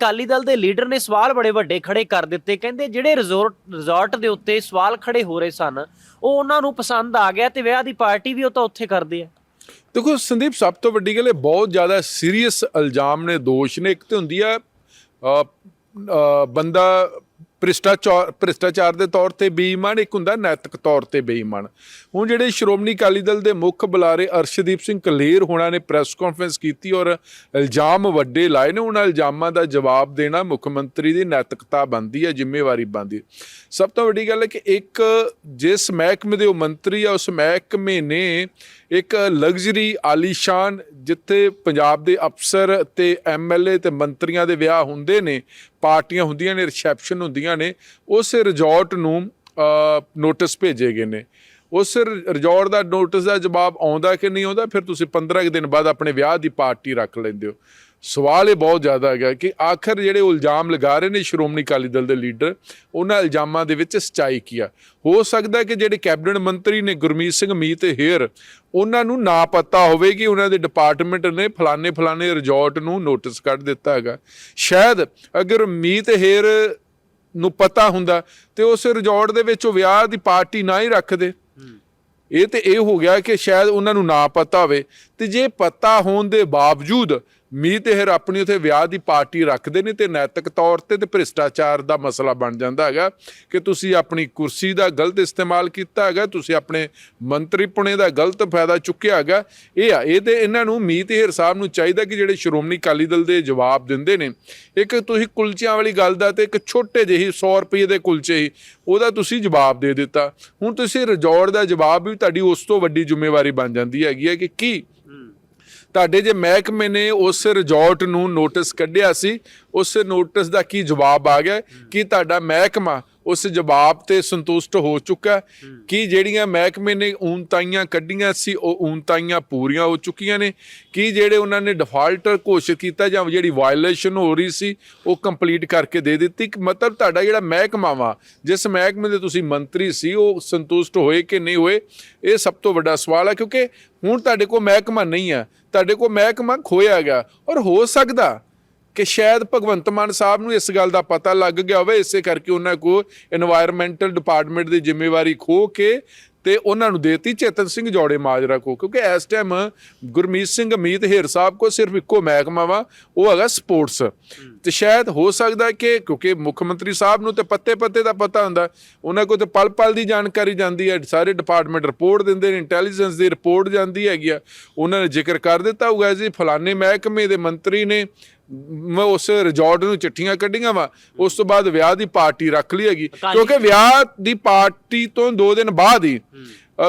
ਅਕਾਲੀ ਦਲ ਦੇ ਲੀਡਰ ਨੇ ਸਵਾਲ ਬੜੇ ਵੱਡੇ ਖੜੇ ਕਰ ਦਿੱਤੇ। ਕਹਿੰਦੇ ਜਿਹੜੇ ਰਿਜ਼ੋਰਟ ਰਿਜ਼ੋਰਟ ਦੇ ਉੱਤੇ ਸਵਾਲ ਖੜੇ ਹੋ ਰਹੇ ਸਨ, ਉਹ ਉਹਨਾਂ ਨੂੰ ਪਸੰਦ ਆ ਗਿਆ ਤੇ ਵਿਆਹ ਦੀ ਪਾਰਟੀ ਵੀ ਉਹ ਤਾਂ ਉੱਥੇ ਕਰਦੇ ਆ ਦੇਖੋ ਸੰਦੀਪ, ਸਭ ਤੋਂ ਵੱਡੀ ਗੱਲ ਇਹ ਬਹੁਤ ਜ਼ਿਆਦਾ ਸੀਰੀਅਸ ਇਲਜ਼ਾਮ ਨੇ, ਦੋਸ਼ ਨੇ। ਇੱਕ ਤੇ ਹੁੰਦੀ ਆ ਬੰਦਾ ਭ੍ਰਿਸ਼ਟਾਚਾਰ ਭ੍ਰਿਸ਼ਟਾਚਾਰ ਦੇ ਤੌਰ ਤੇ ਬੇਈਮਾਨ, ਇੱਕ ਹੁੰਦਾ ਨੈਤਿਕ ਤੌਰ ਤੇ ਬੇਈਮਾਨ। ਹੁਣ ਜਿਹੜੇ ਸ਼੍ਰੋਮਣੀ ਅਕਾਲੀ ਦਲ ਦੇ ਮੁੱਖ ਬੁਲਾਰੇ ਅਰਸ਼ਦੀਪ ਸਿੰਘ ਕਲੇਰ ਹੋਣਾ ਨੇ ਪ੍ਰੈਸ ਕਾਨਫਰੰਸ ਕੀਤੀ ਔਰ ਇਲਜ਼ਾਮ ਵੱਡੇ ਲਾਏ ਨੇ। ਉਹਨਾਂ ਇਲਜ਼ਾਮਾਂ ਦਾ ਜਵਾਬ ਦੇਣਾ ਮੁੱਖ ਮੰਤਰੀ ਦੀ ਨੈਤਿਕਤਾ ਬਣਦੀ ਹੈ ਜ਼ਿੰਮੇਵਾਰੀ ਬਣਦੀ ਹੈ ਸਭ ਤੋਂ ਵੱਡੀ ਗੱਲ ਹੈ ਕਿ ਇੱਕ ਜਿਸ ਮਹਿਕਮੇ ਦੇ ਉਹ ਮੰਤਰੀ ਆ, ਉਸ ਮਹਿਕਮੇ ਨੇ ਇੱਕ ਲਗਜ਼ਰੀ ਆਲੀਸ਼ਾਨ ਜਿੱਥੇ ਪੰਜਾਬ ਦੇ ਅਫਸਰ ਤੇ ਐਮਐਲਏ ਤੇ ਮੰਤਰੀਆਂ ਦੇ ਵਿਆਹ ਹੁੰਦੇ ਨੇ, ਪਾਰਟੀਆਂ ਹੁੰਦੀਆਂ ਨੇ, ਰਿਸੈਪਸ਼ਨ ਹੁੰਦੀਆਂ ਨੇ, ਉਸ ਰਿਜ਼ੋਰਟ ਨੂੰ ਨੋਟਿਸ ਭੇਜੇ ਗਏ ਨੇ। ਉਸ ਰ- ਰਿਜ਼ੋਰਟ ਦਾ ਨੋਟਿਸ ਦਾ ਜਵਾਬ ਆਉਂਦਾ ਕਿ ਨਹੀਂ ਆਉਂਦਾ, ਫਿਰ ਤੁਸੀਂ 15 ਕੁ ਦਿਨ ਬਾਅਦ ਆਪਣੇ ਵਿਆਹ ਦੀ ਪਾਰਟੀ ਰੱਖ ਲੈਂਦੇ ਹੋ। ਸਵਾਲ ਇਹ ਬਹੁਤ ਜ਼ਿਆਦਾ ਹੈਗਾ ਕਿ ਆਖਰ ਜਿਹੜੇ ਉਹ ਇਲਜ਼ਾਮ ਲਗਾ ਰਹੇ ਨੇ ਸ਼੍ਰੋਮਣੀ ਅਕਾਲੀ ਦਲ ਦੇ ਲੀਡਰ, ਉਹਨਾਂ ਇਲਜ਼ਾਮਾਂ ਦੇ ਵਿੱਚ ਸਚਾਈ ਕੀ ਆ? ਹੋ ਸਕਦਾ ਕਿ ਜਿਹੜੇ ਕੈਬਨਿਟ ਮੰਤਰੀ ਨੇ ਗੁਰਮੀਤ ਸਿੰਘ, ਮੀਤ ਹੇਰ ਉਹਨਾਂ ਨੂੰ ਨਾ ਪਤਾ ਹੋਵੇ ਕਿ ਉਹਨਾਂ ਦੇ ਡਿਪਾਰਟਮੈਂਟ ਨੇ ਫਲਾਣੇ ਫਲਾਣੇ ਰਿਜ਼ੋਰਟ ਨੂੰ ਨੋਟਿਸ ਕੱਢ ਦਿੱਤਾ ਹੈਗਾ। ਸ਼ਾਇਦ ਅਗਰ ਮੀਤ ਹੇਰ ਨੂੰ ਪਤਾ ਹੁੰਦਾ ਤੇ ਉਸ ਰਿਜ਼ੋਰਟ ਦੇ ਵਿੱਚ ਉਹ ਵਿਆਹ ਦੀ ਪਾਰਟੀ ਨਾ ਹੀ ਰੱਖਦੇ। ਇਹ ਤੇ ਇਹ ਹੋ ਗਿਆ ਕਿ ਸ਼ਾਇਦ ਉਹਨਾਂ ਨੂੰ ਨਾ ਪਤਾ ਹੋਵੇ। ਤੇ ਜੇ ਪਤਾ ਹੋਣ ਦੇ ਬਾਵਜੂਦ ਮੀਤ ਹੇਰ ਆਪਣੀ ਉਥੇ ਵਿਆਹ ਦੀ ਪਾਰਟੀ ਰੱਖਦੇ ਨੇ ਤੇ ਨੈਤਿਕ ਤੌਰ ਤੇ ਤੇ ਭ੍ਰਿਸ਼ਟਾਚਾਰ ਦਾ ਮਸਲਾ ਬਣ ਜਾਂਦਾ ਹੈਗਾ ਕਿ ਤੁਸੀਂ ਆਪਣੀ ਕੁਰਸੀ ਦਾ ਗਲਤ ਇਸਤੇਮਾਲ ਕੀਤਾ ਹੈਗਾ, ਤੁਸੀਂ ਆਪਣੇ ਮੰਤਰੀ ਪੁਣੇ ਦਾ ਗਲਤ ਫਾਇਦਾ ਚੁੱਕਿਆ ਹੈਗਾ। ਇਹ ਆ, ਇਹ ਤੇ ਇਹਨਾਂ ਨੂੰ ਮੀਤ ਹੇਰ ਸਾਹਿਬ ਨੂੰ ਚਾਹੀਦਾ ਕਿ ਜਿਹੜੇ ਸ਼੍ਰੋਮਣੀ ਅਕਾਲੀ ਦਲ ਦੇ ਜਵਾਬ ਦਿੰਦੇ ਨੇ। ਇੱਕ ਤੁਸੀਂ ਕੁਲਚਿਆਂ ਵਾਲੀ ਗੱਲ ਦਾ ਤੇ ਇੱਕ ਛੋਟੇ ਜਿਹੀ 100 ਰੁਪਏ ਦੇ ਕੁਲਚੇ ਹੀ, ਉਹਦਾ ਤੁਸੀਂ ਜਵਾਬ ਦੇ ਦਿੱਤਾ। ਹੁਣ ਤੁਸੀਂ ਰਜੌੜ ਦਾ ਜਵਾਬ ਵੀ ਤੁਹਾਡੀ ਉਸ ਤੋਂ ਵੱਡੀ ਜ਼ਿੰਮੇਵਾਰੀ ਬਣ ਜਾਂਦੀ ਹੈਗੀ ਹੈ ਕਿ ਕੀ ਤੁਹਾਡੇ ਜੇ ਮਹਿਕਮੇ ਨੇ ਉਸ ਰਿਜ਼ੋਰਟ ਨੂੰ ਨੋਟਿਸ ਕੱਢਿਆ ਸੀ, ਉਸ ਨੋਟਿਸ ਦਾ ਕੀ ਜਵਾਬ ਆ ਗਿਆ? ਕਿ ਤੁਹਾਡਾ ਮਹਿਕਮਾ ਉਸ ਜਵਾਬ ਤੇ ਸੰਤੁਸ਼ਟ ਹੋ ਚੁੱਕਾ ਕਿ ਜਿਹੜੀਆਂ ਮਹਿਕਮੇ ਨੇ ਊਨਤਾਈਆਂ ਕੱਢੀਆਂ ਸੀ ਉਹ ਊਨਤਾਈਆਂ ਪੂਰੀਆਂ ਹੋ ਚੁੱਕੀਆਂ ਨੇ। ਕਿ ਜਿਹੜੇ ਉਹਨਾਂ ਨੇ ਡਿਫਾਲਟਰ ਘੋਸ਼ਿਤ ਕੀਤਾ ਜਾਂ ਜਿਹੜੀ ਵਾਇਲੇਸ਼ਨ ਹੋ ਰਹੀ ਸੀ ਉਹ ਕੰਪਲੀਟ ਕਰਕੇ ਦੇ ਦਿੱਤੀ। ਮਤਲਬ ਤੁਹਾਡਾ ਜਿਹੜਾ ਮਹਿਕਮਾ ਵਾ ਜਿਸ ਮਹਿਕਮੇ ਦੇ ਤੁਸੀਂ ਮੰਤਰੀ ਸੀ ਉਹ ਸੰਤੁਸ਼ਟ ਹੋਏ ਕਿ ਨਹੀਂ ਹੋਏ ਇਹ ਸਭ ਤੋਂ ਵੱਡਾ ਸਵਾਲ ਹੈ। ਕਿਉਂਕਿ ਹੁਣ ਤੁਹਾਡੇ ਕੋਲ ਮਹਿਕਮਾ ਨਹੀਂ ਹੈ ਤੁਹਾਡੇ ਕੋਲ ਮਹਿਕਮਾ ਖੋਇਆ ਗਿਆ। ਔਰ ਹੋ ਸਕਦਾ ਕਿ ਸ਼ਾਇਦ ਭਗਵੰਤ ਮਾਨ ਸਾਹਿਬ ਨੂੰ ਇਸ ਗੱਲ ਦਾ ਪਤਾ ਲੱਗ ਗਿਆ ਹੋਵੇ, ਇਸੇ ਕਰਕੇ ਉਹਨਾਂ ਕੋ এনवायरमेंटਲ ਡਿਪਾਰਟਮੈਂਟ ਦੀ ਜ਼ਿੰਮੇਵਾਰੀ ਖੋ ਕੇ ਤੇ ਉਹਨਾਂ ਨੂੰ ਦੇਤੀ ਚੇਤਨ ਸਿੰਘ ਜੋੜੇ ਮਾਜਰਾ ਕੋ। ਕਿਉਂਕਿ ਇਸ ਟਾਈਮ ਗੁਰਮੀਤ ਸਿੰਘ ਅਮੀਤ ਹੇਰ ਸਾਹਿਬ ਕੋ ਸਿਰਫ ਇੱਕੋ ਮਹਿਕਮਾ ਵਾ, ਉਹ ਹੈਗਾ ਸਪੋਰਟਸ ਤੇ ਸ਼ਾਇਦ ਹੋ ਸਕਦਾ ਕਿ ਕਿਉਂਕਿ ਮੁੱਖ ਮੰਤਰੀ ਸਾਹਿਬ ਨੂੰ ਤੇ ਪੱਤੇ-ਪੱਤੇ ਦਾ ਪਤਾ ਹੁੰਦਾ, ਉਹਨਾਂ ਕੋ ਤੇ ਪਲ-ਪਲ ਦੀ ਜਾਣਕਾਰੀ ਜਾਂਦੀ ਹੈ, ਸਾਰੇ ਡਿਪਾਰਟਮੈਂਟ ਰਿਪੋਰਟ ਦਿੰਦੇ ਨੇ ਇੰਟੈਲੀਜੈਂਸ ਦੀ ਰਿਪੋਰਟ ਜਾਂਦੀ ਹੈਗੀ ਆ। ਉਹਨਾਂ ਨੇ ਜ਼ਿਕਰ ਕਰ ਦਿੱਤਾ ਹੋਊਗਾ ਜੀ, ਫਲਾਣੇ ਮਹਿਕਮੇ ਦੇ ਮੰਤਰੀ ਨੇ ਮੈਂ ਉਸ ਰਿਜ਼ੋਰਟ ਨੂੰ ਚਿੱਠੀਆਂ ਕੱਢੀਆਂ ਵਾ ਉਸ ਤੋਂ ਬਾਅਦ ਵਿਆਹ ਦੀ ਪਾਰਟੀ ਰੱਖ ਲਈ ਹੈਗੀ। ਕਿਉਂਕਿ ਵਿਆਹ ਦੀ ਪਾਰਟੀ ਤੋਂ 2 ਦਿਨ ਬਾਅਦ ਹੀ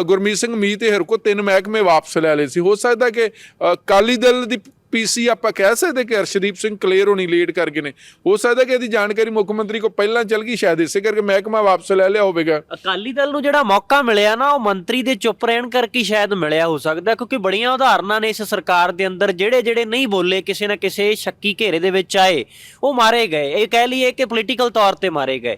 ਗੁਰਮੀਤ ਸਿੰਘ ਮੀਤ ਹਰ ਕੋ ਤਿੰਨ ਮਹਿਕਮੇ ਵਾਪਸ ਲੈ ਲਏ ਸੀ। ਹੋ ਸਕਦਾ ਕਿ ਅ, ਅਕਾਲੀ ਦਲ ਦੀ ਪੀਸੀ ਆਪਾਂ ਕਹਿ ਸਕਦੇ ਕਿ ਅਰਸ਼ਦੀਪ ਸਿੰਘ ਕਲੀਅਰ ਹੋਣੀ ਲੇਟ ਕਰ ਨੇ। ਹੋ ਸਕਦਾ ਕਿ ਇਹਦੀ ਜਾਣਕਾਰੀ ਮੁੱਖ ਮੰਤਰੀ ਕੋ ਪਹਿਲਾਂ ਚੱਲ ਗਈ, ਸ਼ਾਇਦ ਇਸੇ ਕਰਕੇ ਮਹਿਕਮਾ ਵਾਪਸ ਲੈ ਲਿਆ ਹੋਵੇਗਾ। ਅਕਾਲੀ ਦਲ ਨੂੰ ਜਿਹੜਾ ਮੌਕਾ ਮਿਲਿਆ ਨਾ, ਉਹ ਮੰਤਰੀ ਦੇ ਚੁੱਪ ਰਹਿਣ ਕਰਕੇ ਸ਼ਾਇਦ ਮਿਲਿਆ ਹੋ ਸਕਦਾ, ਕਿਉਂਕਿ ਬੜੀਆਂ ਉਦਾਹਰਨਾਂ ਨੇ ਇਸ ਸਰਕਾਰ ਦੇ ਅੰਦਰ ਜਿਹੜੇ ਜਿਹੜੇ ਨਹੀਂ ਬੋਲੇ, ਕਿਸੇ ਨਾ ਕਿਸੇ ਸ਼ੱਕੀ ਘੇਰੇ ਦੇ ਵਿੱਚ ਆਏ, ਉਹ ਮਾਰੇ ਗਏ। ਇਹ ਕਹਿ ਲਈਏ ਕਿ ਪੋਲੀਟੀਕਲ ਤੌਰ ਤੇ ਮਾਰੇ ਗਏ।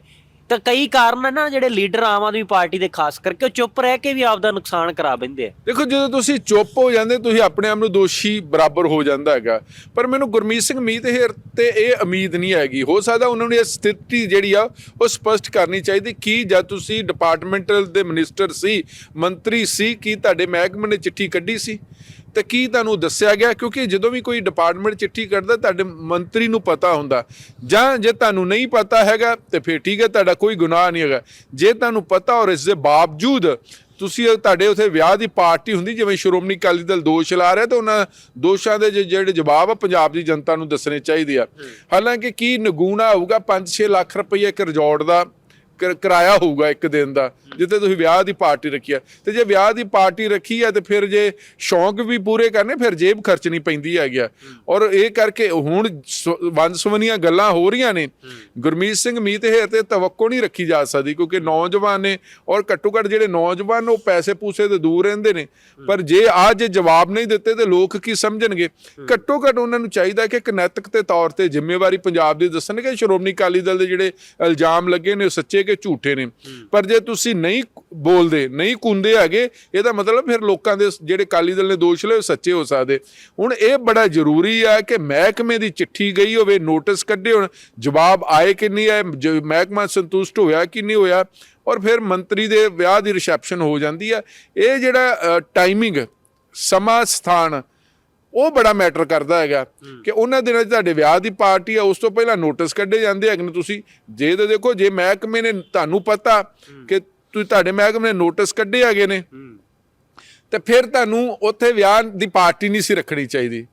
ਤਾਂ ਕਈ ਕਾਰਨ ਹਨ ਨਾ ਜਿਹੜੇ ਲੀਡਰ ਆਮ ਆਦਮੀ ਪਾਰਟੀ ਦੇ ਖਾਸ ਕਰਕੇ ਉਹ ਚੁੱਪ ਰਹਿ ਕੇ ਵੀ ਆਪਦਾ ਨੁਕਸਾਨ ਕਰਾ ਬੈਂਦੇ ਆ। ਦੇਖੋ, ਜਦੋਂ ਤੁਸੀਂ ਚੁੱਪ ਹੋ ਜਾਂਦੇ, ਤੁਸੀਂ ਆਪਣੇ ਆਪ ਨੂੰ ਦੋਸ਼ੀ ਬਰਾਬਰ ਹੋ ਜਾਂਦਾ ਹੈਗਾ। ਪਰ ਮੈਨੂੰ ਗੁਰਮੀਤ ਸਿੰਘ ਮੀਤ ਹੇਰ ਤੇ ਇਹ ਉਮੀਦ ਨਹੀਂ ਹੈਗੀ। ਹੋ ਸਕਦਾ ਉਹਨਾਂ ਨੂੰ ਇਹ ਸਥਿਤੀ ਜਿਹੜੀ ਆ, ਉਹ ਸਪਸ਼ਟ ਕਰਨੀ ਚਾਹੀਦੀ। ਕਿ ਜਦ ਤੁਸੀਂ ਡਿਪਾਰਟਮੈਂਟਲ ਦੇ ਮਿਨਿਸਟਰ ਸੀ, ਮੰਤਰੀ ਸੀ, ਕੀ ਤੁਹਾਡੇ ਮਹਿਕਮੇ ਨੇ ਚਿੱਠੀ ਕੱਢੀ ਸੀ? ਤੇ ਕੀ ਤੁਹਾਨੂੰ ਦੱਸਿਆ ਗਿਆ? ਕਿਉਂਕਿ ਜਦੋਂ ਵੀ ਕੋਈ ਡਿਪਾਰਟਮੈਂਟ ਚਿੱਠੀ ਕੱਢਦਾ ਤੁਹਾਡੇ ਮੰਤਰੀ ਨੂੰ ਪਤਾ ਹੁੰਦਾ। ਜਾਂ ਜੇ ਤੁਹਾਨੂੰ ਨਹੀਂ ਪਤਾ ਹੈਗਾ ਤੇ ਫਿਰ ਠੀਕ ਹੈ ਤੁਹਾਡਾ ਕੋਈ ਗੁਨਾਹ ਨਹੀਂ ਹੈਗਾ। ਜੇ ਤੁਹਾਨੂੰ ਪਤਾ ਔਰ ਇਸ ਦੇ ਬਾਵਜੂਦ ਤੁਸੀਂ ਤੁਹਾਡੇ ਉਥੇ ਵਿਆਹ ਦੀ ਪਾਰਟੀ ਹੁੰਦੀ ਜਿਵੇਂ ਸ਼੍ਰੋਮਣੀ ਅਕਾਲੀ ਦਲ ਦੋਸ਼ ਲਾ ਰਿਹਾ ਤਾਂ ਉਹਨਾਂ ਦੋਸ਼ਾਂ ਦੇ ਜਿਹੜੇ ਜਵਾਬ ਆ ਪੰਜਾਬ ਦੀ ਜਨਤਾ ਨੂੰ ਦੱਸਣੇ ਚਾਹੀਦੇ ਆ। ਹਾਲਾਂਕਿ ਕੀ ਨਗੂਣਾ ਹੋਊਗਾ 5-6 ਲੱਖ ਰੁਪਏ ਇੱਕ ਰਿਜ਼ੋਰਟ ਦਾ ਕਿਰਾਇਆ ਹੋਊਗਾ ਇੱਕ ਦਿਨ ਦਾ, ਜਿੱਥੇ ਤੁਸੀਂ ਵਿਆਹ ਦੀ ਪਾਰਟੀ ਰੱਖੀ ਆ ਤੇ ਜੇ ਵਿਆਹ ਦੀ ਪਾਰਟੀ ਰੱਖੀ ਆ ਤੇ ਫਿਰ ਜੇ ਸ਼ੌਂਕ ਵੀ ਪੂਰੇ ਕਰਨੇ, ਫਿਰ ਜੇਬ ਖਰਚਣੀ ਪੈਂਦੀ ਹੈਗੀ ਆ। ਔਰ ਇਹ ਕਰਕੇ ਹੁਣ ਸ- ਗੱਲਾਂ ਹੋ ਰਹੀਆਂ ਨੇ। ਗੁਰਮੀਤ ਸਿੰਘ ਮੀਤ ਹੇਰ ਤੇ ਤਵੱਕੋ ਨਹੀਂ ਰੱਖੀ ਜਾ ਸਕਦੀ, ਕਿਉਂਕਿ ਨੌਜਵਾਨ ਨੇ, ਔਰ ਘੱਟੋ ਘੱਟ ਜਿਹੜੇ ਨੌਜਵਾਨ ਉਹ ਪੈਸੇ ਪੂਸੇ ਤੋਂ ਦੂਰ ਰਹਿੰਦੇ ਨੇ। ਪਰ ਜੇ ਅੱਜ ਜਵਾਬ ਨਹੀਂ ਦਿੱਤੇ, ਤੇ ਲੋਕ ਕੀ ਸਮਝਣਗੇ? ਘੱਟੋ ਘੱਟ ਉਹਨਾਂ ਨੂੰ ਚਾਹੀਦਾ ਕਿ ਇੱਕ ਨੈਤਿਕ ਤੇ ਤੌਰ ਤੇ ਜ਼ਿੰਮੇਵਾਰੀ ਪੰਜਾਬ ਦੀ ਦੱਸਣਗੇ। ਸ਼੍ਰੋਮਣੀ ਅਕਾਲੀ ਦਲ ਦੇ ਜਿਹੜੇ ਇਲਜ਼ਾਮ ਲੱਗੇ ਨੇ, ਉਹ ਸੱਚੇ ਕਿ ਝੂਠੇ ਨੇ। ਪਰ ਜੇ ਤੁਸੀਂ ਨਹੀਂ ਬੋਲਦੇ, ਨਹੀਂ ਕੁੰਦੇ ਹੈਗੇ, ਇਹਦਾ ਮਤਲਬ ਫਿਰ ਲੋਕਾਂ ਦੇ ਜਿਹੜੇ ਕਾਲੀ ਦਲ ਨੇ ਦੋਸ਼ ਲਏ ਸੱਚੇ ਹੋ ਸਕਦੇ। ਹੁਣ ਇਹ ਬੜਾ ਜ਼ਰੂਰੀ ਆ ਕਿ ਮਹਿਕਮੇ ਦੀ ਚਿੱਠੀ ਗਈ ਹੋਵੇ, ਨੋਟਿਸ ਕੱਢੇ ਹੋਣ, ਜਵਾਬ ਆਏ ਕਿ ਨਹੀਂ ਆਏ ਮਹਿਕਮਾ ਸੰਤੁਸ਼ਟ ਹੋਇਆ ਕਿ ਨਹੀਂ ਹੋਇਆ, ਔਰ ਫਿਰ ਮੰਤਰੀ ਦੇ ਵਿਆਹ ਦੀ ਰਿਸੈਪਸ਼ਨ ਹੋ ਜਾਂਦੀ ਆ। ਇਹ ਜਿਹੜਾ ਟਾਈਮਿੰਗ ਸਮਾਂ ਸਥਾਨ ਉਹ ਬੜਾ ਮੈਟਰ ਕਰਦਾ ਹੈਗਾ ਕਿ ਉਹਨਾਂ ਦਿਨਾਂ 'ਚ ਤੁਹਾਡੇ ਵਿਆਹ ਦੀ ਪਾਰਟੀ ਆ ਉਸ ਤੋਂ ਪਹਿਲਾਂ ਨੋਟਿਸ ਕੱਢੇ ਜਾਂਦੇ ਹੈਗੇ ਨੇ ਤੁਸੀਂ ਜੇ ਤੇ ਦੇਖੋ ਜੇ ਮਹਿਕਮੇ ਨੇ ਤੁਹਾਨੂੰ ਪਤਾ ਕਿ ਤੁਸੀਂ ਤੁਹਾਡੇ ਮਹਿਕਮੇ ਨੇ ਨੋਟਿਸ ਕੱਢੇ ਹੈਗੇ ਨੇ ਤੇ ਫਿਰ ਤੁਹਾਨੂੰ ਉੱਥੇ ਵਿਆਹ ਦੀ ਪਾਰਟੀ ਨਹੀਂ ਸੀ ਰੱਖਣੀ ਚਾਹੀਦੀ।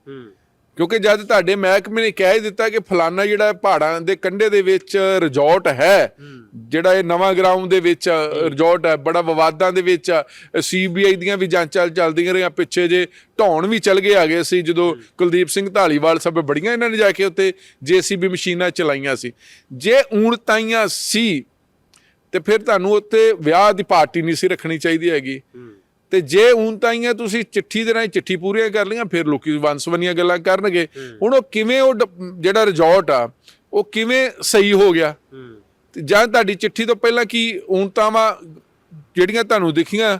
ਕਿਉਂਕਿ ਜਦ ਤੁਹਾਡੇ ਮਹਿਕਮੇ ਨੇ ਕਹਿ ਦਿੱਤਾ ਕਿ ਫਲਾਨਾ ਜਿਹੜਾ ਪਹਾੜਾਂ ਦੇ ਕੰਢੇ ਦੇ ਵਿੱਚ ਰਿਜ਼ੋਰਟ ਹੈ ਜਿਹੜਾ ਇਹ ਨਵਾਂ ਗਰਾਊਂਡ ਦੇ ਵਿੱਚ ਰਿਜ਼ੋਰਟ ਹੈ ਬੜਾ ਵਿਵਾਦਾਂ ਦੇ ਵਿੱਚ ਸੀਬੀਆਈ ਦੀਆਂ ਵੀ ਜਾਂਚਾਂ ਚੱਲਦੀਆਂ ਰਹੀਆਂ ਪਿੱਛੇ ਜੇ ਢੌਣ ਵੀ ਚਲ ਗਏ ਆਗੇ ਸੀ ਜਦੋਂ ਕੁਲਦੀਪ ਸਿੰਘ ਢਾਲੀਵਾਲ ਸਭ ਬੜੀਆਂ ਇਹਨਾਂ ਨੇ ਜਾ ਕੇ ਉੱਤੇ ਜੀਸੀਬੀ ਮਸ਼ੀਨਾਂ ਚਲਾਈਆਂ ਸੀ। ਜੇ ਊਣਤਾਈਆਂ ਸੀ ਤੇ ਫਿਰ ਤੁਹਾਨੂੰ ਉੱਤੇ ਵਿਆਹ ਦੀ ਪਾਰਟੀ ਨਹੀਂ ਸੀ ਰੱਖਣੀ ਚਾਹੀਦੀ ਹੈਗੀ। ਤੇ ਜੇ ਊਣਤਾਈਆਂ ਤੁਸੀਂ ਚਿੱਠੀ ਦੇ ਰਾਹੀਂ ਚਿੱਠੀ ਪੂਰੀਆਂ ਕਰ ਲਈਆਂ ਫਿਰ ਲੋਕੀ ਵੰਸਵਨੀਆਂ ਗੱਲਾਂ ਕਰਨਗੇ। ਹੁਣ ਉਹ ਕਿਵੇਂ ਉਹ ਜਿਹੜਾ ਰਿਜ਼ੋਰਟ ਆ ਉਹ ਕਿਵੇਂ ਸਹੀ ਹੋ ਗਿਆ? ਤੇ ਜਾਂ ਤੁਹਾਡੀ ਚਿੱਠੀ ਤੋਂ ਪਹਿਲਾਂ ਕੀ ਊਣਤਾਵਾਂ ਜਿਹੜੀਆਂ ਤੁਹਾਨੂੰ ਦਿਖੀਆਂ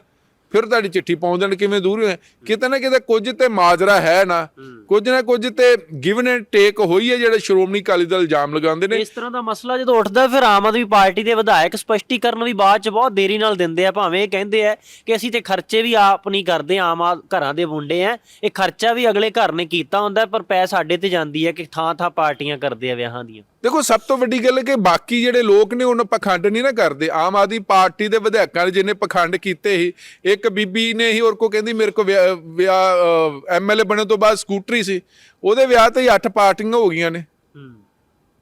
ਫਿਰ ਤੁਹਾਡੀ ਚਿੱਠੀ ਪਹੁੰਚ ਦੇਣ ਕਿਵੇਂ ਦੂਰ ਹੋਏ। ਕਿਤੇ ਨਾ ਕਿਤੇ ਕੁਝ ਤੇ ਮਾਜਰਾ ਹੈ ਨਾ। ਕੁਝ ਨਾ ਕੁਝ ਤੇ ਗਿਵਨ ਐਂਡ ਟੇਕ ਹੋਈ ਹੈ ਜਿਹੜੇ ਸ਼੍ਰੋਮਣੀ ਅਕਾਲੀ ਦਲ ਇਲਜ਼ਾਮ ਲਗਾਉਂਦੇ ਨੇ। ਇਸ ਤਰ੍ਹਾਂ ਦਾ ਮਸਲਾ ਜਦੋਂ ਉੱਠਦਾ ਫਿਰ ਆਮ ਆਦਮੀ ਪਾਰਟੀ ਦੇ ਵਿਧਾਇਕ ਸਪਸ਼ਟੀਕਰਨ ਵੀ ਬਾਅਦ ਚ ਬਹੁਤ ਦੇਰੀ ਨਾਲ ਦਿੰਦੇ ਆ। ਭਾਵੇਂ ਇਹ ਕਹਿੰਦੇ ਆ ਕਿ ਅਸੀਂ ਤੇ ਖਰਚੇ ਵੀ ਆਪ ਨਹੀਂ ਕਰਦੇ ਆਮ ਘਰਾਂ ਦੇ ਮੁੰਡੇ ਆ। ਇਹ ਖਰਚਾ ਵੀ ਅਗਲੇ ਘਰ ਨੇ ਕੀਤਾ ਹੁੰਦਾ ਪਰ ਪੈ ਸਾਡੇ ਤੇ ਜਾਂਦੀ ਹੈ ਕਿ ਥਾਂ ਥਾਂ ਪਾਰਟੀਆਂ ਕਰਦੇ ਆ ਵਿਆਹਾਂ ਦੀਆਂ। ਦੇਖੋ ਸਭ ਤੋਂ ਵੱਡੀ ਗੱਲ ਹੈ ਕਿ ਬਾਕੀ ਜਿਹੜੇ ਲੋਕ ਨੇ ਉਹਨਾਂ ਪਖੰਡ ਨਹੀਂ ਨਾ ਕਰਦੇ। ਆਮ ਆਦਮੀ ਪਾਰਟੀ ਦੇ ਵਿਧਾਇਕਾਂ ਨੇ ਜਿਹਨੇ ਪਖੰਡ ਕੀਤੇ ਸੀ ਇੱਕ ਬੀਬੀ ਨੇ ਹੀ ਹੋਰ ਕੋ ਕਹਿੰਦੀ ਮੇਰੇ ਕੋ ਵਿਆਹ ਐਮਐਲਏ ਬਣਨ ਤੋਂ ਬਾਅਦ ਸਕੂਟਰੀ ਸੀ। ਉਹਦੇ ਵਿਆਹ ਤੇ ਹੀ ਅੱਠ ਪਾਰਟੀਆਂ ਹੋ ਗਈਆਂ ਨੇ।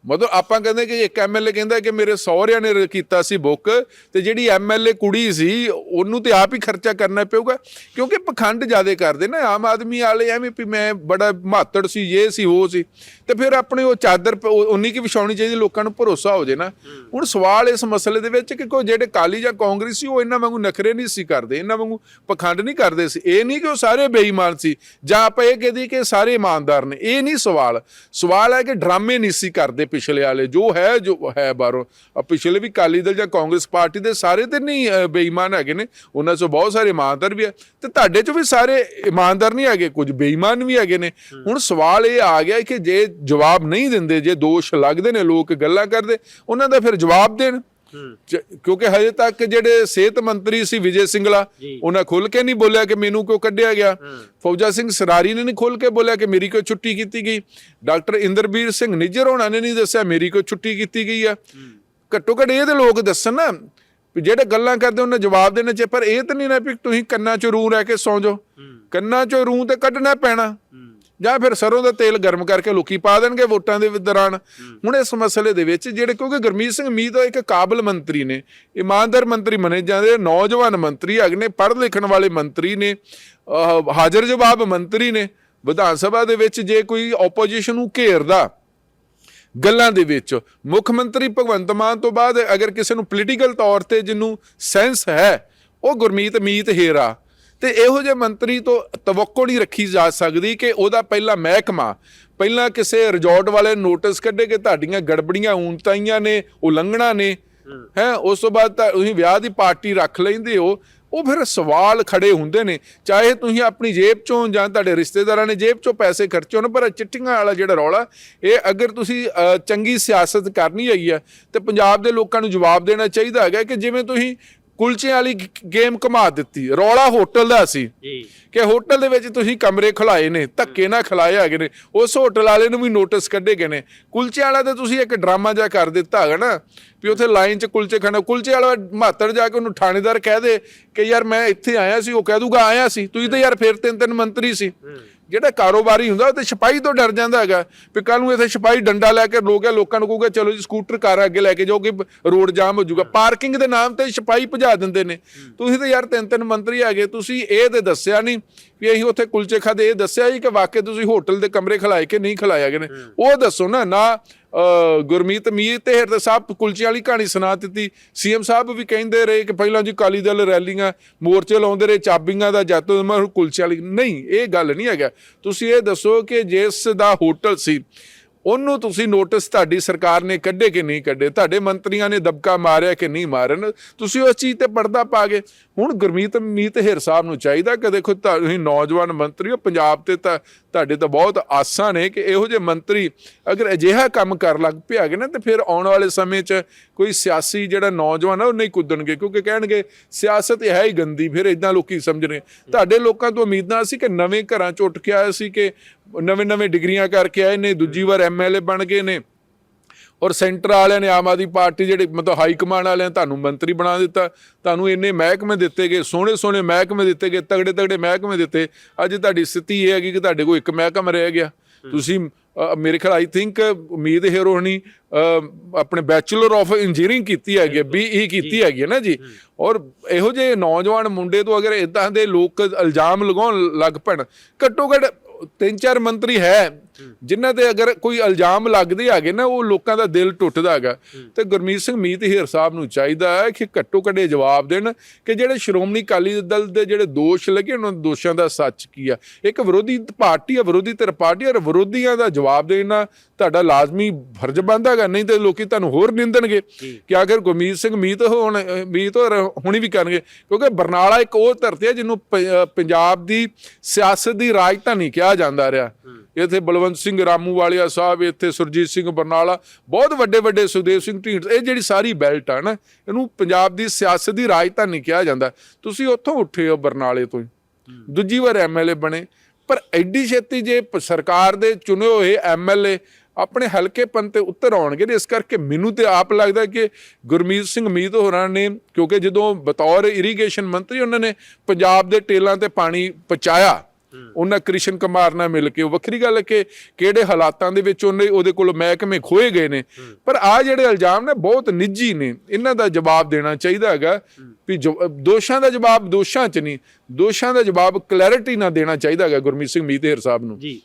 ਮਤਲਬ ਆਪਾਂ ਕਹਿੰਦੇ ਕਿ ਇੱਕ ਐਮਐਲਏ ਕਹਿੰਦਾ ਕਿ ਮੇਰੇ ਸਹੁਰਿਆਂ ਨੇ ਕੀਤਾ ਸੀ ਬੁੱਕ ਤੇ ਜਿਹੜੀ ਐਮਐਲਏ ਕੁੜੀ ਸੀ, ਉਹਨੂੰ ਤੇ ਆਪ ਹੀ ਖਰਚਾ ਕਰਨਾ ਪਊਗਾ। ਕਿਉਂਕਿ ਪਖੰਡ ਜ਼ਿਆਦੇ ਕਰਦੇ ਨਾ, ਆਮ ਆਦਮੀ ਵਾਲੇ ਐਵੇਂ ਵੀ ਮੈਂ ਬੜਾ ਮਾਤੜ ਸੀ ਇਹ ਸੀ, ਉਹ ਸੀ। ਤੇ ਫਿਰ ਆਪਣੇ ਉਹ ਚਾਦਰ ਪ- ਉਨੀ ਕੀ ਵਿਛਾਉਣੀ ਚਾਹੀਦੀ, ਲੋਕਾਂ ਨੂੰ ਭਰੋਸਾ ਹੋ ਜੇ ਨਾ। ਹੁਣ ਸਵਾਲ ਇਸ ਮਸਲੇ ਦੇ ਵਿੱਚ ਕਿ ਕੋਈ ਜਿਹੜੇ ਕਾਲੀ ਜਾਂ ਕਾਂਗਰਸ ਸੀ ਉਹ ਇਹਨਾਂ ਵਾਂਗੂ ਨਖਰੇ ਨਹੀਂ ਸੀ ਕਰਦੇ, ਇਹਨਾਂ ਵਾਂਗੂ ਪਖੰਡ ਨਹੀਂ ਕਰਦੇ ਸੀ। ਇਹ ਨਹੀਂ ਕਿ ਉਹ ਸਾਰੇ ਬੇਈਮਾਨ ਸੀ, ਜਾਂ ਆਪਾਂ ਇਹ ਕਹਦੇ ਕਿ ਸਾਰੇ ਇਮਾਨਦਾਰ ਨੇ, ਇਹ ਨਹੀਂ ਸਵਾਲ। ਸਵਾਲ ਹੈ ਕਿ ਡਰਾਮੇ ਨਹੀਂ ਸੀ ਕਰਦੇ ਪਿਛਲੇ ਵਾਲੇ ਜੋ ਹੈ ਜੋ ਹੈ ਬਾਹਰੋਂ। ਪਿਛਲੇ ਵੀ ਕਾਲੀ ਦਲ ਜਾਂ ਕਾਂਗਰਸ ਪਾਰਟੀ ਦੇ ਸਾਰੇ ਤੇ ਨਹੀਂ ਬੇਈਮਾਨ ਹੈਗੇ ਨੇ। ਉਹਨਾਂ 'ਚੋਂ ਬਹੁਤ ਸਾਰੇ ਇਮਾਨਦਾਰ ਵੀ ਹੈ। ਤੇ ਤੁਹਾਡੇ 'ਚੋਂ ਵੀ ਸਾਰੇ ਇਮਾਨਦਾਰ ਨਹੀਂ ਹੈਗੇ ਕੁਝ ਬੇਈਮਾਨ ਵੀ ਹੈਗੇ ਨੇ। ਹੁਣ ਸਵਾਲ ਇਹ ਆ ਗਿਆ ਕਿ ਜੇ ਜਵਾਬ ਨਹੀਂ ਦਿੰਦੇ ਜੇ ਦੋਸ਼ ਲੱਗਦੇ ਨੇ ਲੋਕ ਗੱਲਾਂ ਕਰਦੇ ਉਹਨਾਂ ਦਾ ਫਿਰ ਜਵਾਬ ਦੇਣ। ਕਿਉਂਕਿ ਹਜੇ ਤੱਕ ਜਿਹੜੇ ਸਿਹਤ ਮੰਤਰੀ ਸੀ ਵਿਜੇ ਸਿੰਗਲਾ ਜੀ। ਉਹਨਾਂ ਖੁੱਲ ਕੇ ਨਹੀਂ ਬੋਲਿਆ ਕਿ ਮੈਨੂੰ ਕਿਉਂ ਕੱਢਿਆ ਗਿਆ। ਫੌਜਾ ਸਿੰਘ ਸਰਾਰੀ ਨੇ ਨਹੀਂ ਖੁੱਲ ਕੇ ਬੋਲਿਆ ਕਿ ਮੇਰੀ ਕਿਉਂ ਛੁੱਟੀ ਕੀਤੀ ਗਈ। ਡਾਕਟਰ ਇੰਦਰਬੀਰ ਸਿੰਘ ਨਿੱਜਰ ਹੋਣਾ ਨੇ ਨਹੀਂ ਦੱਸਿਆ ਮੇਰੀ ਕਿਉਂ ਛੁੱਟੀ ਕੀਤੀ ਗਈ ਆ। ਘੱਟੋ ਘੱਟ ਇਹ ਤੇ ਲੋਕ ਦੱਸਣ ਨਾ ਵੀ ਜਿਹੜੇ ਗੱਲਾਂ ਕਰਦੇ ਉਹਨਾਂ ਜਵਾਬ ਦੇਣੇ ਚ ਪਰ ਇਹ ਤਾਂ ਨਹੀਂ ਨਾ ਵੀ ਤੁਸੀਂ ਕੰਨਾਂ 'ਚ ਰੂਹ ਰਹਿ ਕੇ ਸੌਂ ਜਾਓ। ਕੰਨਾਂ 'ਚੋਂ ਰੂਹ ਤੇ ਕੱਢਣਾ ਪੈਣਾ। ਜਾਂ ਫਿਰ ਸਰੋਂ ਦਾ ਤੇਲ ਗਰਮ ਕਰਕੇ ਲੋਕੀ ਪਾ ਦੇਣਗੇ ਵੋਟਾਂ ਦੇ ਦੌਰਾਨ। ਹੁਣ ਇਸ ਮਸਲੇ ਦੇ ਵਿੱਚ ਜਿਹੜੇ ਕਿਉਂਕਿ ਗੁਰਮੀਤ ਸਿੰਘ ਮੀਤ ਇੱਕ ਕਾਬਲ ਮੰਤਰੀ ਨੇ ਇਮਾਨਦਾਰ ਮੰਤਰੀ ਮੰਨੇ ਜਾਂਦੇ ਨੌਜਵਾਨ ਮੰਤਰੀ ਹੈਗੇ ਨੇ ਪੜ੍ਹ ਲਿਖਣ ਵਾਲੇ ਮੰਤਰੀ ਨੇ ਹਾਜ਼ਰ ਜਵਾਬ ਮੰਤਰੀ ਨੇ ਵਿਧਾਨ ਸਭਾ ਦੇ ਵਿੱਚ ਜੇ ਕੋਈ ਆਪੋਜੀਸ਼ਨ ਨੂੰ ਘੇਰਦਾ ਗੱਲਾਂ ਦੇ ਵਿੱਚ ਮੁੱਖ ਮੰਤਰੀ ਭਗਵੰਤ ਮਾਨ ਤੋਂ ਬਾਅਦ ਅਗਰ ਕਿਸੇ ਨੂੰ ਪੋਲੀਟੀਕਲ ਤੌਰ ਤੇ ਜਿਹਨੂੰ ਸੈਂਸ ਹੈ ਉਹ ਗੁਰਮੀਤ ਮੀਤ ਹੀਰਾ ਤੇ ਇਹੋ ਜਿਹੇ ਮੰਤਰੀ ਤੋਂ ਤਵੱਕੋ ਨਹੀਂ ਰੱਖੀ ਜਾ ਸਕਦੀ ਕਿ ਉਹਦਾ ਪਹਿਲਾ ਮਹਿਕਮਾ ਪਹਿਲਾਂ ਕਿਸੇ ਰਿਜ਼ੋਰਟ ਵਾਲੇ ਨੋਟਿਸ ਕੱਢੇ ਕਿ ਤੁਹਾਡੀਆਂ ਗੜਬੜੀਆਂ ਊਣਤਾਈਆਂ ਨੇ ਉਲੰਘਣਾ ਨੇ ਹੈ। ਉਸ ਤੋਂ ਬਾਅਦ ਤਾਂ ਤੁਸੀਂ ਵਿਆਹ ਦੀ ਪਾਰਟੀ ਰੱਖ ਲੈਂਦੇ ਹੋ ਉਹ ਫਿਰ ਸਵਾਲ ਖੜੇ ਹੁੰਦੇ ਨੇ। ਚਾਹੇ ਤੁਸੀਂ ਆਪਣੀ ਜੇਬ ਚੋਂ ਜਾਂ ਤੁਹਾਡੇ ਰਿਸ਼ਤੇਦਾਰਾਂ ਨੇ ਜੇਬ ਚੋਂ ਪੈਸੇ ਖਰਚੇ ਹੋਣ ਪਰ ਚਿੱਟੀਆਂ ਵਾਲਾ ਜਿਹੜਾ ਰੌਲਾ ਇਹ ਅਗਰ ਤੁਸੀਂ ਚੰਗੀ ਸਿਆਸਤ ਕਰਨੀ ਹੈਗੀ ਆ ਤੇ ਪੰਜਾਬ ਦੇ ਲੋਕਾਂ ਨੂੰ ਜਵਾਬ ਦੇਣਾ ਚਾਹੀਦਾ ਹੈਗਾ ਕਿ ਜਿਵੇਂ ਤੁਸੀਂ ਕੁਲਚੇ ਵਾਲੀ ਗੇਮ ਘੁਮਾ ਦਿੱਤੀ। ਰੌਲਾ ਹੋਟਲ ਦਾ ਸੀ। ਜੀ। ਕਿ ਹੋਟਲ ਦੇ ਵਿੱਚ ਤੁਸੀਂ ਕਮਰੇ ਖਲਾਏ ਨੇ ਧੱਕੇ ਨਾਲ ਖਲਾਏ ਹੈਗੇ ਨੇ। ਉਸ ਹੋਟਲ ਵਾਲੇ ਨੂੰ ਵੀ ਨੋਟਿਸ ਕੱਢੇ ਗਏ ਨੇ। ਕੁਲਚੇ ਵਾਲਾ ਤੇ ਤੁਸੀਂ ਇੱਕ ਡਰਾਮਾ ਜਿਹਾ ਕਰ ਦਿੱਤਾ ਹੈਗਾ ਨਾ ਵੀ ਉੱਥੇ ਲਾਈਨ 'ਚ ਕੁਲਚੇ ਖਾਣਾ ਕੁਲਚੇ ਵਾਲਾ ਮਾਤੜ ਜਾ ਕੇ ਉਹਨੂੰ ਥਾਣੇਦਾਰ ਕਹਿ ਦੇ ਕਿ ਯਾਰ ਮੈਂ ਇੱਥੇ ਆਇਆ ਸੀ ਉਹ ਕਹਿ ਦੂਗਾ ਆਇਆ ਸੀ। ਤੁਸੀਂ ਤਾਂ ਯਾਰ ਫਿਰ ਤਿੰਨ ਤਿੰਨ ਮੰਤਰੀ ਸੀ। ਜਿਹੜਾ ਕਾਰੋਬਾਰੀ ਹੁੰਦਾ ਉਹ ਤੇ ਸਿਪਾਹੀ ਤੋਂ ਡਰ ਜਾਂਦਾ ਹੈਗਾ। ਵੀ ਕੱਲ ਨੂੰ ਇੱਥੇ ਸਿਪਾਹੀ ਡੰਡਾ ਲੈ ਕੇ ਲੋਕਾਂ ਨੂੰ ਕਹੂਗਾ ਚਲੋ ਜੀ ਸਕੂਟਰ ਕਾਰ ਅੱਗੇ ਲੈ ਕੇ ਜਾਓ ਕਿ ਰੋਡ ਜਾਮ ਹੋ ਜਾਊਗਾ। ਪਾਰਕਿੰਗ ਦੇ ਨਾਮ ਤੇ ਸਿਪਾਹੀ ਭਜਾ ਦਿੰਦੇ ਨੇ। ਤੁਸੀਂ ਤਾਂ ਯਾਰ ਤਿੰਨ ਤਿੰਨ ਮੰਤਰੀ ਹੈਗੇ ਤੁਸੀਂ ਇਹ ਤੇ ਦੱਸਿਆ ਨਹੀਂ ਵੀ ਅਸੀਂ ਉੱਥੇ ਕੁਲਚੇ ਖਾਦੇ। ਇਹ ਦੱਸਿਆ ਹੀ ਕਿ ਵਾਕਿਆ ਤੁਸੀਂ ਹੋਟਲ ਦੇ ਕਮਰੇ ਖਲਾਏ ਕਿ ਨਹੀਂ ਖਲਾਏ ਹੈਗੇ ਨੇ। ਉਹ ਦੱਸੋ ਨਾ ਨਾ ਗੁਰਮੀਤ ਮੀਰ ਤੇ ਹਰਦ ਸਾਹਿਬ ਕੁਲਚੇ ਵਾਲੀ ਕਹਾਣੀ ਸੁਣਾ ਦਿੱਤੀ। ਸੀਐਮ ਸਾਹਿਬ ਵੀ ਕਹਿੰਦੇ ਰਹੇ ਕਿ ਪਹਿਲਾਂ ਜੀ ਕਾਲੀ ਦਲ ਰੈਲੀਆਂ, ਮੋਰਚੇ ਲਾਉਂਦੇ ਰਹੇ, ਚਾਬੀਆਂ ਦਾ ਜਾਤੋ ਮੈਂ ਹੁਣ ਕੁਲਚੇ ਵਾਲੀ, ਨਹੀਂ, ਇਹ ਗੱਲ ਨਹੀਂ ਹੈਗਾ। ਤੁਸੀਂ ਇਹ ਦੱਸੋ ਕਿ ਜਿਸ ਦਾ ਹੋਟਲ ਸੀ ਉਹਨੂੰ ਤੁਸੀਂ ਨੋਟਿਸ ਤੁਹਾਡੀ ਸਰਕਾਰ ਨੇ ਕੱਢੇ ਕਿ ਨਹੀਂ ਕੱਢੇ? ਤੁਹਾਡੇ ਮੰਤਰੀਆਂ ਨੇ ਦਬਕਾ ਮਾਰਿਆ ਕਿ ਨਹੀਂ ਮਾਰਨ? ਤੁਸੀਂ ਉਸ ਚੀਜ਼ ਤੇ ਪਰਦਾ ਪਾ ਗਏ ਹੁਣ ਗੁਰਮੀਤ ਮੀਤ ਹੇਰ ਸਾਹਿਬ ਨੂੰ ਚਾਹੀਦਾ ਕਿ ਦੇਖੋ ਤੁਸੀਂ ਨੌਜਵਾਨ ਮੰਤਰੀ ਹੋ, ਪੰਜਾਬ ਤੇ ਤਾਂ ਤੁਹਾਡੇ ਤਾਂ ਬਹੁਤ ਆਸਾਂ ਨੇ ਕਿ ਇਹੋ ਜਿਹੇ ਮੰਤਰੀ ਅਗਰ ਅਜਿਹਾ ਕੰਮ ਕਰ ਲੱਗ ਪਿਆਗੇ ਨਾ, ਤੇ ਫਿਰ ਆਉਣ ਵਾਲੇ ਸਮੇਂ 'ਚ ਕੋਈ ਸਿਆਸੀ ਜਿਹੜਾ ਨੌਜਵਾਨ ਆ, ਉਹ ਨਹੀਂ ਕੁੱਦਣਗੇ, ਕਿਉਂਕਿ ਕਹਿਣਗੇ, ਸਿਆਸਤ ਹੈ ਹੀ ਗੰਦੀ, ਫਿਰ ਇਦਾਂ ਲੋਕੀ ਸਮਝਣੇ। ਤੁਹਾਡੇ ਲੋਕਾਂ ਤੋਂ ਉਮੀਦਾਂ ਸੀ ਕਿ ਨਵੇਂ ਘਰਾਂ 'ਚ ਉੱਠ ਕੇ ਆਏ ਸੀ ਕਿ ਨਵੇਂ-ਨਵੇਂ ਡਿਗਰੀਆਂ ਕਰਕੇ ਆਏ ਨੇ ਦੂਜੀ ਵਾਰ ਐਮਐਲਏ ਬਣ ਗਏ ਨੇ। ਔਰ ਸੈਂਟਰ ਵਾਲਿਆਂ ਨੇ ਆਮ ਆਦਮੀ ਪਾਰਟੀ ਜਿਹੜੇ ਮਤਲਬ ਹਾਈ ਕਮਾਂਡ ਵਾਲਿਆਂ ਤੁਹਾਨੂੰ ਮੰਤਰੀ ਬਣਾ ਦਿੱਤਾ। ਤੁਹਾਨੂੰ ਇੰਨੇ ਮਹਿਕਮੇ ਦਿੱਤੇ ਗਏ ਸੋਹਣੇ ਸੋਹਣੇ ਮਹਿਕਮੇ ਦਿੱਤੇ ਗਏ ਤਗੜੇ ਤਗੜੇ ਮਹਿਕਮੇ ਦਿੱਤੇ। ਅੱਜ ਤੁਹਾਡੀ ਸਥਿਤੀ ਇਹ ਹੈਗੀ ਕਿ ਤੁਹਾਡੇ ਕੋਲ ਇੱਕ ਮਹਿਕਮਾ ਰਹਿ ਗਿਆ। ਤੁਸੀਂ ਮੇਰੇ ਖਿਆਲ ਆਈ ਥਿੰਕ ਉਮੀਦ ਹੈਰੋਣੀ ਆਪਣੇ ਬੈਚਲਰ ਆਫ ਇੰਜੀਨੀਅਰਿੰਗ ਕੀਤੀ ਹੈਗੀ ਬੀਈ ਕੀਤੀ ਹੈਗੀ ਹੈ ਨਾ ਜੀ। ਔਰ ਇਹੋ ਜਿਹੇ ਨੌਜਵਾਨ ਮੁੰਡੇ ਤੋਂ ਅਗਰ ਇਦਾਂ ਦੇ ਲੋਕ ਇਲਜ਼ਾਮ ਲਗਾਉਣ ਲੱਗ ਪੈਣ ਘੱਟੋ ਘੱਟ ਤਿੰਨ ਚਾਰ ਮੰਤਰੀ ਹੈ ਜਿਨ੍ਹਾਂ ਤੇ ਅਗਰ ਕੋਈ ਇਲਜ਼ਾਮ ਲੱਗਦੇ ਹੈਗੇ ਨਾ ਉਹ ਲੋਕਾਂ ਦਾ ਦਿਲ ਟੁੱਟਦਾ ਹੈਗਾ। ਤੇ ਗੁਰਮੀਤ ਸਿੰਘ ਮੀਤ ਹੀਰ ਸਾਹਿਬ ਨੂੰ ਚਾਹੀਦਾ ਹੈ ਕਿ ਘੱਟੋ ਘੱਟੇ ਜਵਾਬ ਦੇਣ ਕਿ ਜਿਹੜੇ ਸ਼੍ਰੋਮਣੀ ਅਕਾਲੀ ਦਲ ਦੇ ਜਿਹੜੇ ਦੋਸ਼ ਲੱਗੇ ਉਹਨਾਂ ਦੋਸ਼ਾਂ ਦਾ ਸੱਚ ਕੀ ਆ? ਇੱਕ ਵਿਰੋਧੀ ਪਾਰਟੀ ਆ ਵਿਰੋਧੀ ਧਿਰ ਪਾਰਟੀ ਆ, ਔਰ ਵਿਰੋਧੀਆਂ ਦਾ ਜਵਾਬ ਦੇਣਾ ਤੁਹਾਡਾ ਲਾਜ਼ਮੀ ਫਰਜ਼ ਬਣਦਾ ਹੈਗਾ। ਨਹੀਂ ਤੇ ਲੋਕੀ ਤੁਹਾਨੂੰ ਹੋਰ ਨਿੰਦਣਗੇ ਕਿ ਆਖਰ ਗੁਰਮੀਤ ਸਿੰਘ ਮੀਤ ਹੁਣ ਮੀਤ ਹੋਰ ਹੁਣੀ ਵੀ ਕਰਨਗੇ। ਕਿਉਂਕਿ ਬਰਨਾਲਾ ਇੱਕ ਉਹ ਧਰਤੀ ਹੈ ਜਿਹਨੂੰ ਪੰਜਾਬ ਦੀ ਸਿਆਸਤ ਦੀ ਰਾਜਧਾਨੀ ਕਿਹਾ ਜਾਂਦਾ ਰਿਹਾ। ਇੱਥੇ ਬਲਵੰਤ ਸਿੰਘ ਰਾਮੂ ਵਾਲੀਆ ਸਾਹਿਬ, ਇੱਥੇ ਸੁਰਜੀਤ ਸਿੰਘ ਬਰਨਾਲਾ, ਬਹੁਤ ਵੱਡੇ ਵੱਡੇ ਸੁਖਦੇਵ ਸਿੰਘ ਢੀਂਡ, ਇਹ ਜਿਹੜੀ ਸਾਰੀ ਬੈਲਟ ਆ ਨਾ, ਇਹਨੂੰ ਪੰਜਾਬ ਦੀ ਸਿਆਸਤ ਦੀ ਰਾਜਧਾਨੀ ਕਿਹਾ ਜਾਂਦਾ। ਤੁਸੀਂ ਉੱਥੋਂ ਉੱਠੇ ਹੋ ਬਰਨਾਲੇ ਤੋਂ ਹੀ। ਦੂਜੀ ਵਾਰ ਐਮਐਲਏ ਬਣੇ। ਪਰ ਐਡੀ ਛੇਤੀ ਜੇ ਪ- ਸਰਕਾਰ ਦੇ ਚੁਣੇ ਹੋਏ ਐਮਐਲਏ ਆਪਣੇ ਹਲਕੇ ਪਨ ਤੇ ਉੱਤਰ ਆਉਣਗੇ ਇਸ ਕਰਕੇ ਮੈਨੂੰ ਤੇ ਆਪ ਲੱਗਦਾ ਕਿ ਗੁਰਮੀਤ ਸਿੰਘ ਮੀਤ ਹੋਰਾਂ ਨੇ, ਕਿਉਂਕਿ ਜਦੋਂ ਬਤੌਰ ਇਰੀਗੇਸ਼ਨ ਮੰਤਰੀ ਉਹਨਾਂ ਨੇ ਪੰਜਾਬ ਦੇ ਟੇਲਾਂ ਤੇ ਪਾਣੀ ਪਹੁੰਚਾਇਆ ਉਹਨਾਂ ਕ੍ਰਿਸ਼ਨ ਕੁਮਾਰ ਨਾਲ ਮਿਲ ਕੇ ਉਹ ਵੱਖਰੀ ਗੱਲ ਹੈ ਕਿ ਕਿਹੜੇ ਹਾਲਾਤਾਂ ਦੇ ਵਿੱਚ ਉਹਨੇ ਉਹਦੇ ਕੋਲ ਮਹਿਕਮੇ ਖੋਏ ਗਏ ਨੇ। ਪਰ ਆ ਜਿਹੜੇ ਇਲਜ਼ਾਮ ਨੇ ਬਹੁਤ ਨਿੱਜੀ ਨੇ। ਇਹਨਾਂ ਦਾ ਜਵਾਬ ਦੇਣਾ ਚਾਹੀਦਾ ਹੈਗਾ ਵੀ ਦੋਸ਼ਾਂ ਦਾ ਜਵਾਬ ਦੋਸ਼ਾਂ 'ਚ ਨਹੀਂ ਦੋਸ਼ਾਂ ਦਾ ਜਵਾਬ ਕਲੈਰਿਟੀ ਨਾਲ ਦੇਣਾ ਚਾਹੀਦਾ ਹੈਗਾ ਗੁਰਮੀਤ ਸਿੰਘ ਮੀਤੇਰ ਸਾਹਿਬ ਨੂੰ। ਜੀ।